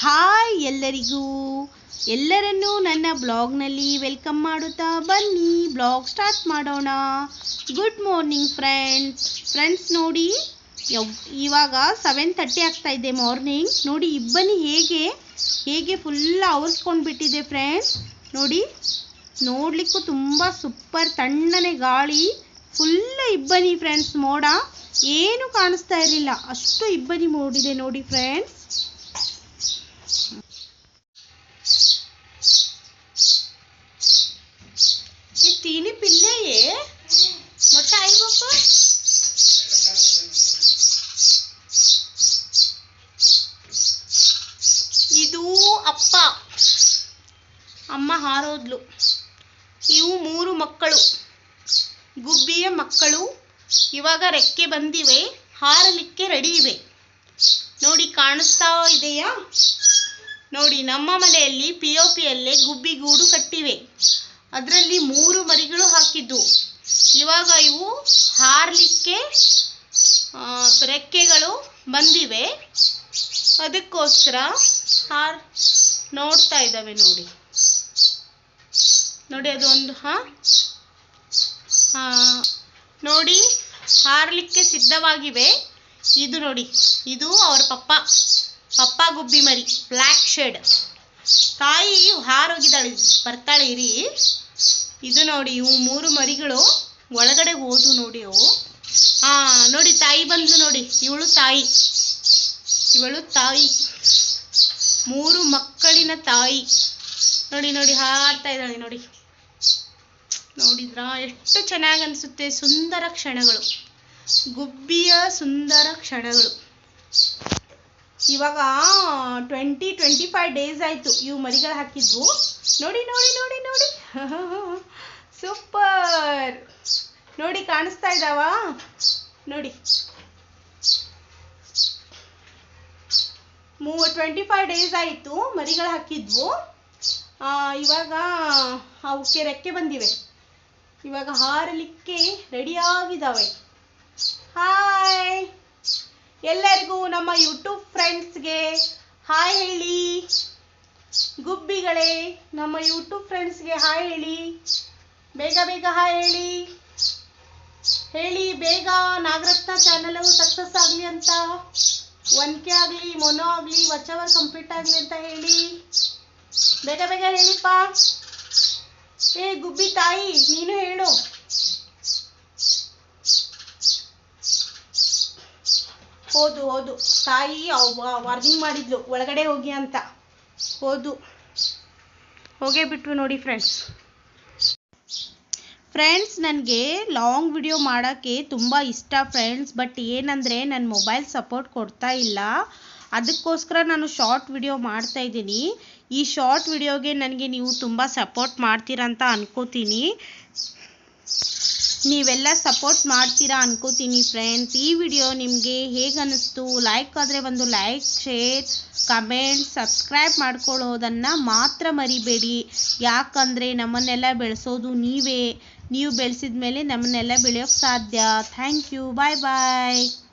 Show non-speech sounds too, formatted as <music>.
Hi ಎಲ್ಲರಿಗೂ. ಎಲ್ಲರನ್ನೂ ನನ್ನ ಬ್ಲಾಗ್ನಲ್ಲಿ ವೆಲ್ಕಮ್ ಮಾಡುತ್ತಾ ಬನ್ನಿ. ಬ್ಲಾಗ್ ಸ್ಟಾರ್ಟ್ ಮಾಡೋಣ. Good morning friends. ಫ್ರೆಂಡ್ಸ್, ನೋಡಿ ಇವಾಗ ಸೆವೆನ್ ತರ್ಟಿ ಆಗ್ತಾ ಇದೆ ಮಾರ್ನಿಂಗ್. ನೋಡಿ ಇಬ್ಬನಿ ಹೇಗೆ ಹೇಗೆ ಫುಲ್ ಆವರಿಸ್ಕೊಂಡು ಬಿಟ್ಟಿದೆ ಫ್ರೆಂಡ್ಸ್. ನೋಡಿ, ನೋಡಲಿಕ್ಕೂ ತುಂಬ ಸೂಪರ್ ತಣ್ಣನೆ ಗಾಳಿ. ಫುಲ್ ಇಬ್ಬನಿ ಫ್ರೆಂಡ್ಸ್, ಮೋಡ. ಏನು ಕಾಣಿಸ್ತಾ ಇರಲಿಲ್ಲ. ಅಷ್ಟು ಇಬ್ಬನಿ ಮೂಡಿದೆ ನೋಡಿ ಫ್ರೆಂಡ್ಸ್. ಅಮ್ಮ ಹಾರೋದ್ಲು. ಇವು ಮೂರು ಮಕ್ಕಳು. ಗುಬ್ಬಿಯ ಮಕ್ಕಳು ಇವಾಗ ರೆಕ್ಕೆ ಬಂದಿವೆ, ಹಾರಲಿಕ್ಕೆ ರೆಡಿ ಇವೆ ನೋಡಿ ಕಾಣಿಸ್ತಾ ಇದೆಯಾ? ನೋಡಿ ನಮ್ಮ ಮನೆಯಲ್ಲಿ ಪಿ ಒ ಪಿಯಲ್ಲೇ ಗುಬ್ಬಿ ಗೂಡು ಕಟ್ಟಿವೆ. ಅದರಲ್ಲಿ ಮೂರು ಮರಿಗಳು ಹಾಕಿದ್ದು. ಇವಾಗ ಇವು ಹಾರಲಿಕ್ಕೆ ರೆಕ್ಕೆಗಳು ಬಂದಿವೆ. ಅದಕ್ಕೋಸ್ಕರ ಹಾರ್ ನೋಡ್ತಾ ಇದ್ದಾವೆ ನೋಡಿ. ನೋಡಿ, ಅದು ಒಂದು, ಹಾ? ನೋಡಿ, ಹಾರಲಿಕ್ಕೆ ಸಿದ್ಧವಾಗಿವೆ. ಇದು ನೋಡಿ, ಇದು ಅವ್ರ ಪಪ್ಪ. ಪಪ್ಪ ಗುಬ್ಬಿ ಮರಿ, ಬ್ಲ್ಯಾಕ್ ಶೇಡ್. ತಾಯಿ ಹಾರೋಗಿದ್ದಾಳೆ, ಬರ್ತಾಳೆ, ಇರಿ. ಇದು ನೋಡಿ, ಇವು ಮೂರು ಮರಿಗಳು ಒಳಗಡೆ ಹೋದು ನೋಡಿ ಅವು. ಹಾ, ನೋಡಿ, ತಾಯಿ ಬಂದ್ಲು ನೋಡಿ, ಇವಳು ತಾಯಿ. ಇವಳು ತಾಯಿ. ಮೂರು ಮಕ್ಕಳಿನ ತಾಯಿ. ನೋಡಿ ನೋಡಿ, ಹಾರ್ತಾ ಇದ್ದಾಳೆ, ನೋಡಿ. ನೋಡಿದ್ರಾ? ಎಷ್ಟು ಚೆನ್ನಾಗಿ ಅನಿಸುತ್ತೆ ಸುಂದರ ಕ್ಷಣಗಳು. ಗುಬ್ಬಿಯ ಸುಂದರ ಕ್ಷಣಗಳು. ಇವಾಗ ಟ್ವೆಂಟಿ ಟ್ವೆಂಟಿ ಫೈವ್ ಡೇಸ್ ಆಯಿತು. ಇವು ಮರಿಗಳು ಹಾಕಿದ್ವು. ನೋಡಿ ನೋಡಿ ನೋಡಿ ನೋಡಿ. <laughs> ಸೂಪರ್. ನೋಡಿ, ಕಾಣಿಸ್ತಾ ಇದ್ದಾವ ನೋಡಿ. ಮೂ ಟ್ವೆಂಟಿ ಫೈವ್ ಡೇಸ್ ಆಯಿತು ಮರಿಗಳು ಹಾಕಿದ್ವು. ಇವಾಗ ಅವಕ್ಕೆ ರೆಕ್ಕೆ ಬಂದಿವೆ. ಇವಾಗ ಹಾರಲಿಕ್ಕೆ ರೆಡಿಯಾಗಿದ್ದಾವೆ. ಹಾಯ್ ಎಲ್ಲರಿಗೂ ನಮ್ಮ ಯೂಟ್ಯೂಬ್ ಫ್ರೆಂಡ್ಸ್ಗೆ ಹಾಯ್ ಹೇಳಿ. ಗುಬ್ಬಿಗಳೇ, ನಮ್ಮ ಯೂಟ್ಯೂಬ್ ಫ್ರೆಂಡ್ಸ್ಗೆ ಹಾಯ್ ಹೇಳಿ. ಬೇಗ ಬೇಗ ಹಾಯ್ ಹೇಳಿ. ಹೇಳಿ, ಬೇಗ ನಾಗರತ್ನ ಚಾನಲ್ ಸಕ್ಸಸ್ ಆಗಲಿ ಅಂತ. ಒನ್ಕೆ ಆಗಲಿ ಮೊನೋ ಆಗಲಿ ವಚ್ ಅವರ್ ಕಂಪ್ಲೀಟ್ ಆಗಲಿ ಅಂತ ಹೇಳಿ. ಬೇಗ ಬೇಗ ಹೇಳಿಪ್ಪ. ಏ ಗುಬ್ಬಿ ತಾಯಿ, ನೀನು ಹೇಳು. ಹೋದು ಹೋದು. ತಾಯಿ ವಾರ್ನಿಂಗ್ ಮಾಡಿದ್ಲು. ಒಳಗಡೆ ಹೋಗಿ ಅಂತ. ಹೋದು. ಹೋಗೇ ಬಿಟ್ವಿ ನೋಡಿ ಫ್ರೆಂಡ್ಸ್ ಫ್ರೆಂಡ್ಸ್ ನನಗೆ ಲಾಂಗ್ ವಿಡಿಯೋ ಮಾಡೋಕ್ಕೆ ತುಂಬ ಇಷ್ಟ ಫ್ರೆಂಡ್ಸ್ ಬಟ್ ಏನಂದರೆ ನನ್ನ ಮೊಬೈಲ್ ಸಪೋರ್ಟ್ ಕೊಡ್ತಾ ಇಲ್ಲ. ಅದಕ್ಕೋಸ್ಕರ ನಾನು ಶಾರ್ಟ್ ವಿಡಿಯೋ ಮಾಡ್ತಾ ಇದ್ದೀನಿ. ಈ ಶಾರ್ಟ್ ವಿಡಿಯೋಗೆ ನನಗೆ ನೀವು ತುಂಬ ಸಪೋರ್ಟ್ ಮಾಡ್ತೀರಾ ಅಂತ ಅನ್ಕೋತೀನಿ. ನೀವೆಲ್ಲ ಸಪೋರ್ಟ್ ಮಾಡ್ತೀರಾ ಅನ್ಕೋತೀನಿ ಫ್ರೆಂಡ್ಸ್ ಈ ವಿಡಿಯೋ ನಿಮಗೆ ಹೇಗೆ ಅನ್ನಿಸ್ತು ಲೈಕ್ ಆದರೆ ಒಂದು ಲೈಕ್ ಶೇರ್ ಕಮೆಂಟ್ ಸಬ್ಸ್ಕ್ರೈಬ್ ಮಾಡ್ಕೊಳ್ಳೋದನ್ನು ಮಾತ್ರ ಮರಿಬೇಡಿ. ಯಾಕಂದರೆ ನಮ್ಮನ್ನೆಲ್ಲ ಬೆಳೆಸೋದು ನೀವೇ. ನೀವು ಬೆಳೆಸಿದ ಮೇಲೆ ನಮ್ಮನ್ನೆಲ್ಲ ಬೆಳೆಯೋಕ್ಕೆ ಸಾಧ್ಯ. Thank you bye bye